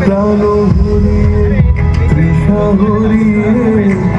প্রাণ হরিয়ে তৃষা হরিয়ে।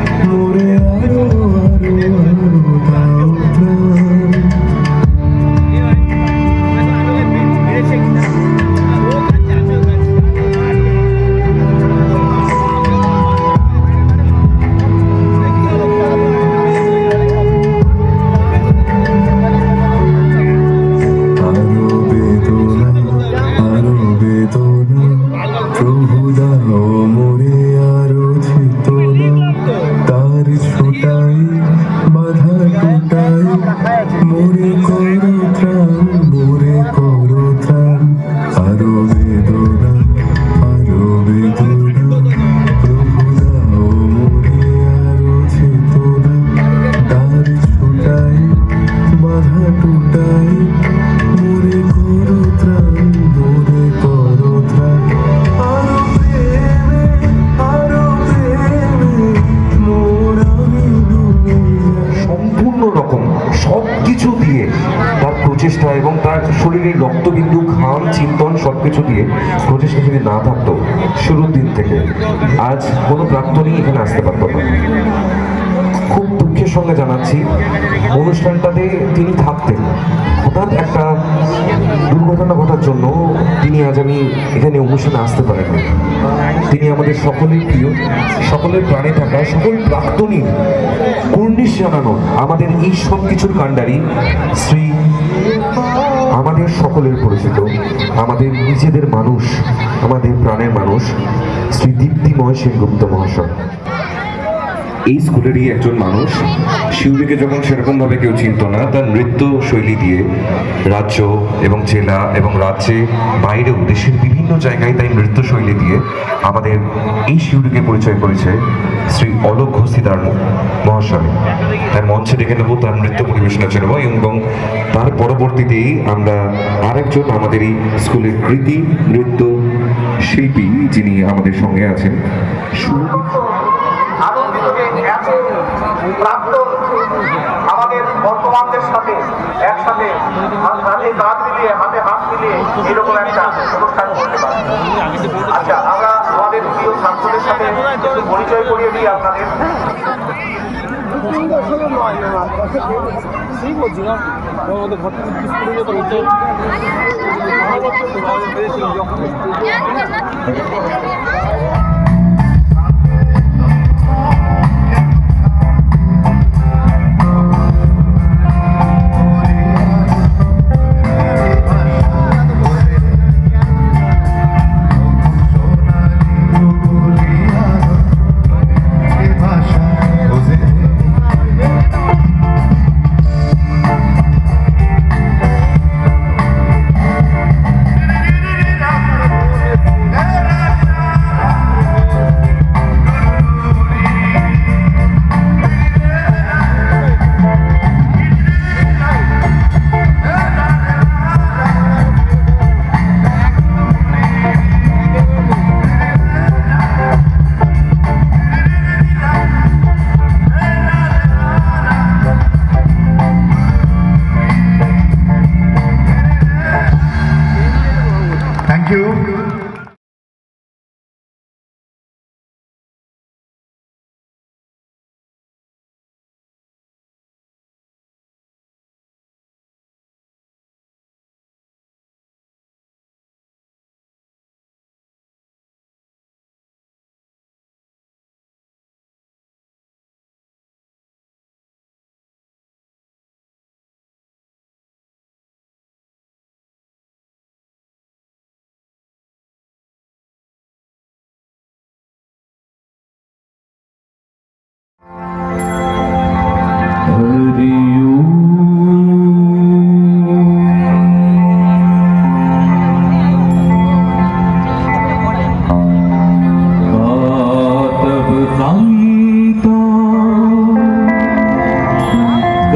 কিছু দিয়ে তার প্রচেষ্টা এবং তার শরীরের রক্তবিন্দু, ঘাম, চিন্তন সব কিছু দিয়ে প্রচেষ্টা যদি না থাকতো, শুরুর দিন থেকে, আজ কোনো প্রাক্তনই এখানে আসতে পারতো না। সঙ্গে জানাচ্ছি, অনুষ্ঠানটাতে তিনি থাকতেন। হঠাৎ একটা দুর্ঘটনা ঘটার জন্য তিনি আজ আমি এখানে অনুষ্ঠানে আসতে পারেন তিনি আমাদের সকলের প্রিয়, সকলের প্রাণে থাকা, সকল প্রাক্তনীর কুর্নিশ জানানো, আমাদের এই সব কিছুর কাণ্ডারি শ্রী আমাদের সকলের পরিচিত, আমাদের নিজেদের মানুষ, আমাদের প্রাণের মানুষ, শ্রী দীপ্তিময় সেনগুপ্ত মহাশয়। এই স্কুলেরই একজন মানুষ। শিউরিকে যখন সেরকম ভাবে কেউ চিনত না, তার নৃত্য শৈলী দিয়ে রাজ্য এবং জেলা এবং রাজ্যে বাইরেও দেশের বিভিন্ন জায়গায় তাই নৃত্য শৈলী দিয়ে আমাদের এই শিউরিকে পরিচয় করেছে শ্রী অলোক ঘোষিদার মহাশয়। তার মঞ্চে ডেকে নেব, তার নৃত্য পরিবেশনার জন্য এবং তার পরবর্তীতেই আমরা আরেকজন আমাদের এই স্কুলের কৃতি নৃত্য শিল্পী যিনি আমাদের সঙ্গে আছেন সুরভি এত প্রাক্তন আমাদের বর্তমানদের সাথে একসাথে হাতে কাঁধ মিলিয়ে হাতে হাত মিলিয়ে এরকম একটা অনুষ্ঠান করতে পারে আচ্ছা আমরা আমাদের প্রিয় ছাত্রদের সাথে একটু পরিচয় করিয়ে দিই আপনাদের সেই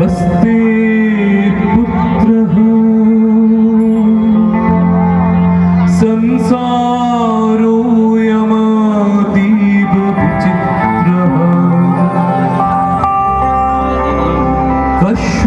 नमस्ते पुत्रः संसारोऽयमातीव विचित्रः कश्च